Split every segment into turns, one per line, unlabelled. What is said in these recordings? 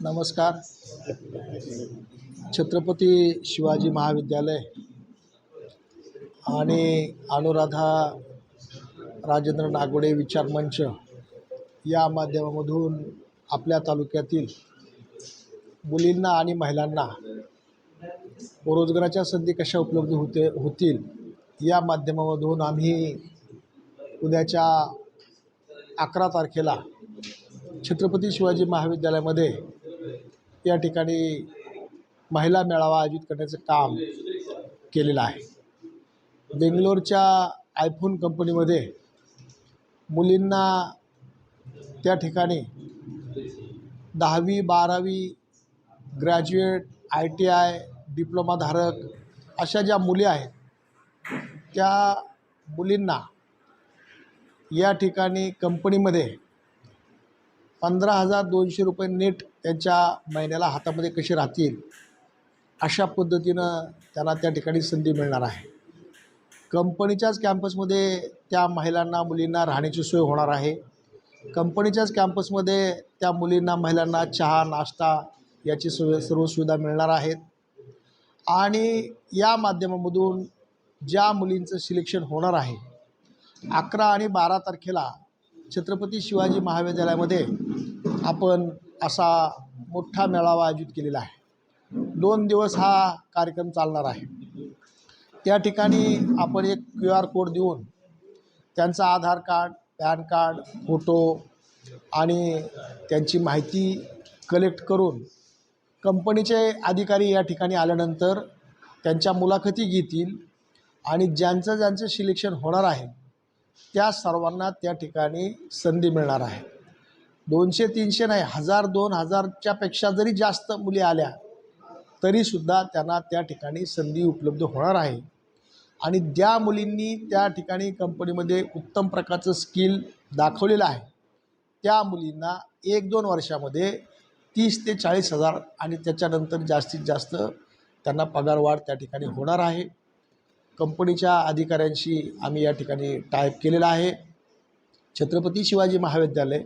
नमस्कार. छत्रपती शिवाजी महाविद्यालय आणि अनुराधा राजेंद्र नागोडे विचार मंच या माध्यमामधून आपल्या तालुक्यातील मुलींना आणि महिलांना रोजगाराच्या संधी कशा उपलब्ध होते होतील या माध्यमामधून आम्ही उद्याच्या अकरा तारखेला छत्रपती शिवाजी महाविद्यालयामध्ये या ठिकाणी महिला मेळावा आयोजित करण्याचं काम केलेलं आहे. बेंगलोरच्या आयफोन कंपनीमध्ये मुलींना त्या ठिकाणी दहावी बारावी ग्रॅज्युएट आय टी आय डिप्लोमाधारक अशा ज्या मुली आहेत त्या मुलींना या ठिकाणी कंपनीमध्ये पंधरा हजार दोनशे रुपये नेट त्यांच्या महिन्याला हातामध्ये कसे राहतील अशा पद्धतीनं त्यांना त्या ठिकाणी संधी मिळणार आहे. कंपनीच्याच कॅम्पसमध्ये त्या महिलांना मुलींना राहण्याची सोय होणार आहे. कंपनीच्याच कॅम्पसमध्ये त्या मुलींना महिलांना चहा नाश्ता याची सोय सर्व सुविधा मिळणार आहेत. आणि या माध्यमामधून ज्या मुलींचं सिलेक्शन होणार आहे अकरा आणि बारा तारखेला छत्रपती शिवाजी महाविद्यालयामध्ये आपण असा मोठा मेळावा आयोजित केलेला आहे. दोन दिवस हा कार्यक्रम चालणार आहे. त्या ठिकाणी आपण एक क्यू आर कोड देऊन त्यांचा Aadhaar card PAN card photo आणि त्यांची माहिती कलेक्ट करून कंपनीचे अधिकारी या ठिकाणी आल्यानंतर त्यांच्या मुलाखती घेतील आणि ज्यांचं ज्यांचं सिलेक्शन होणार आहे त्या सर्वांना त्या ठिकाणी संधी मिळणार आहे. दोनशे तीनशे नाही हजार दोन हजारच्यापेक्षा जरी जास्त मुली आल्या तरीसुद्धा त्यांना त्या ठिकाणी संधी उपलब्ध होणार आहे. आणि ज्या मुलींनी त्या ठिकाणी कंपनीमध्ये उत्तम प्रकारचं स्किल दाखवलेलं आहे त्या मुलींना एक दोन वर्षामध्ये तीस ते चाळीस हजार आणि त्याच्यानंतर जास्तीत जास्त त्यांना पगारवाढ त्या ठिकाणी होणार आहे. कंपनीच्या अधिकाऱ्यांशी आम्ही या ठिकाणी टाईप केलेला आहे. छत्रपती शिवाजी महाविद्यालय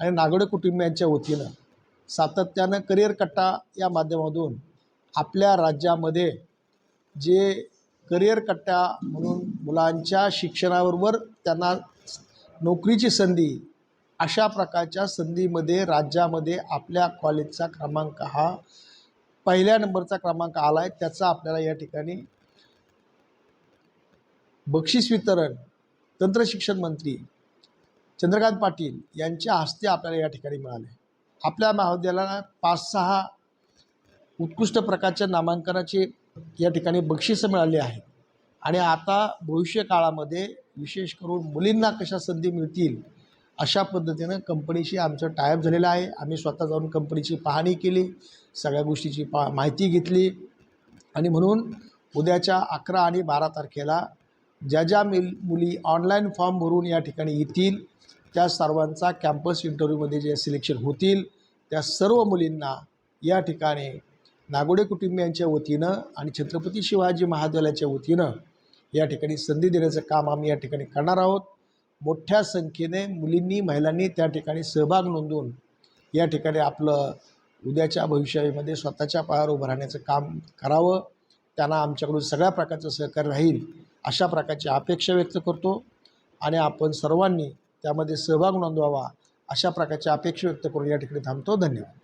आणि नागोडे कुटुंबियांच्या वतीनं सातत्यानं करिअर कट्टा या माध्यमातून आपल्या राज्यामध्ये जे करिअर कट्टा म्हणून मुलांच्या शिक्षणाबरोबर त्यांना नोकरीची संधी अशा प्रकारच्या संधीमध्ये राज्यामध्ये आपल्या कॉलेजचा क्रमांक हा पहिल्या नंबरचा क्रमांक आला आहे त्याचा आपल्याला या ठिकाणी बक्षीस वितरण तंत्रशिक्षण मंत्री चंद्रकांत पाटील यांच्या हस्ते आपल्याला या ठिकाणी मिळाले. आपल्या महाविद्यालयाला पाच सहा उत्कृष्ट प्रकारच्या नामांकनाचे या ठिकाणी बक्षिसं मिळाली आहेत. आणि आता भविष्य काळामध्ये विशेष करून मुलींना कशा संधी मिळतील अशा पद्धतीनं कंपनीशी आमचं टायअप झालेलं आहे. आम्ही स्वतः जाऊन कंपनीची पाहणी केली सगळ्या गोष्टीची पा माहिती घेतली. आणि म्हणून उद्याच्या अकरा आणि बारा तारखेला ज्या ज्या मिल मुली ऑनलाईन फॉर्म भरून या ठिकाणी येतील त्या सर्वांचा कॅम्पस इंटरव्ह्यूमध्ये जे सिलेक्शन होतील त्या सर्व मुलींना या ठिकाणी नागोडे कुटुंबियांच्या वतीनं आणि छत्रपती शिवाजी महाविद्यालयाच्या वतीनं या ठिकाणी संधी देण्याचं काम आम्ही या ठिकाणी करणार आहोत. मोठ्या संख्येने मुलींनी महिलांनी त्या ठिकाणी सहभाग नोंदवून या ठिकाणी आपलं उद्याच्या भविष्यामध्ये स्वतःच्या पायावर उभं राहण्याचं काम करावं. त्यांना आमच्याकडून सगळ्या प्रकारचं सहकार्य राहील. अशा प्रकारची अपेक्षा व्यक्त करतो आणि आपण सर्वांनी त्यामध्ये सहभाग नोंदवावा अशा प्रकारची अपेक्षा व्यक्त करून या ठिकाणी थांबतो. धन्यवाद.